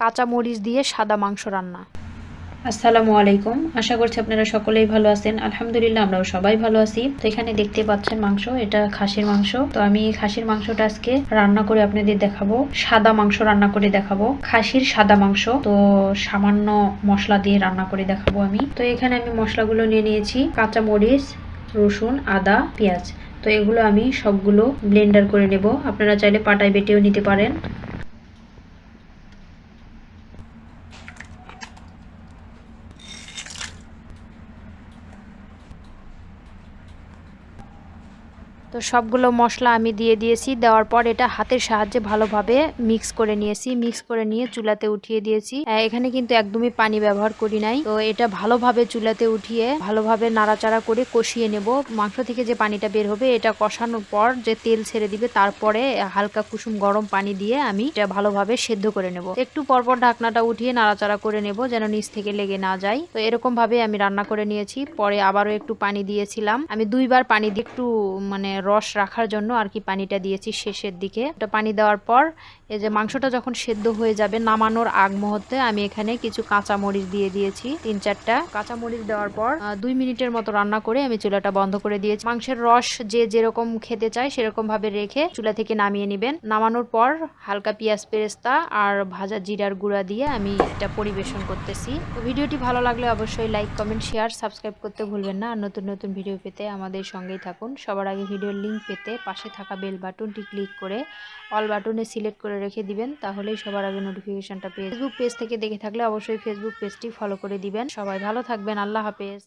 কাঁচা মরিচ দিয়ে সাদা মাংস রান্না। আসসালামু আলাইকুম। আশা করছি আপনারা সকলেই ভালো আছেন। আলহামদুলিল্লাহ আমরাও সবাই ভালো আছি। তো এখানে দেখতে পাচ্ছেন মাংস, এটা খাসির মাংস। তো আমি খাসির মাংসটা আজকে রান্না করে আপনাদের দেখাবো। সাদা মাংস রান্না করে দেখাবো। খাসির সাদা মাংস। তো সামান্য মশলা দিয়ে রান্না করে দেখাবো আমি। তো এখানে আমি মশলাগুলো নিয়ে নিয়েছি। কাঁচা মরিচ রসুন, আদা, পেঁয়াজ। তো এগুলো আমি সবগুলো ব্লেন্ডার করে নেব। আপনারা চাইলে পাটায় বেটেও নিতে পারেন। তো সবগুলো মশলা আমি দিয়ে দিয়েছি, দেওয়ার পর এটা হাতের সাহায্যে ভালোভাবে মিক্স করে নিয়েছি মিক্স করে নিয়ে চুলাতে উঠিয়ে দিয়েছি। এখানে কিন্তু একদমই পানি ব্যবহার করি নাই। তো এটা ভালোভাবে চুলাতে উঠিয়ে ভালোভাবে নাড়াচাড়া করে কষিয়ে নেব। মাংস থেকে যে পানিটা বের হবে, এটা কষানোর পর যে তেল ছেড়ে দিবে, তারপরে হালকা কুসুম গরম পানি দিয়ে আমি এটা ভালোভাবে সেদ্ধ করে নেব। একটু পরপর ঢাকনাটা উঠিয়ে নাড়াচাড়া করে নেব যেন নিচ থেকে লেগে না যায়। তো এরকম ভাবে আমি রান্না করে নিয়েছি। পরে আবারও একটু পানি দিয়েছিলাম। আমি দুইবার পানি দিয়ে একটু মানে রস রাখার জন্য আর কি পানিটা দিয়েছি শেষের দিকে। ওটা পানি দেওয়ার পর এই যে মাংসটা যখন সেদ্ধ হয়ে যাবে নামানোর আগ মুহূর্তে আমি এখানে কিছু কাঁচা মরিচ দিয়ে দিয়েছি, তিন চারটা। কাঁচা মরিচ দেওয়ার পর দুই মিনিটের মতো রান্না করে আমি চুলাটা বন্ধ করে দিয়েছি। মাংসের রস যে যেরকম খেতে চায় সেরকম ভাবে রেখে চুলা থেকে নামিয়ে নেবেন। নামানোর পর হালকা পেঁয়াজ পেরেস্তা আর ভাজা জিরার গুঁড়া দিয়ে আমি এটা পরিবেশন করতেছি। তো ভিডিওটি ভালো লাগলে অবশ্যই লাইক, কমেন্ট, শেয়ার, সাবস্ক্রাইব করতে ভুলবেন না। আর নতুন নতুন ভিডিও পেতে আমাদের সঙ্গেই থাকুন। সবার আগে ভিডিওর লিঙ্ক পেতে পাশে থাকা বেল বাটনটি ক্লিক করে অল বাটনে সিলেক্ট করে রেখে দিবেন, তাহলেই সবার আগে নোটিফিকেশনটা পেয়ে ফেসবুক পেজ থেকে দেখে থাকলে অবশ্যই ফেসবুক পেজটি ফলো করে দিবেন। সবাই ভালো থাকবেন, আল্লাহ হাফেজ।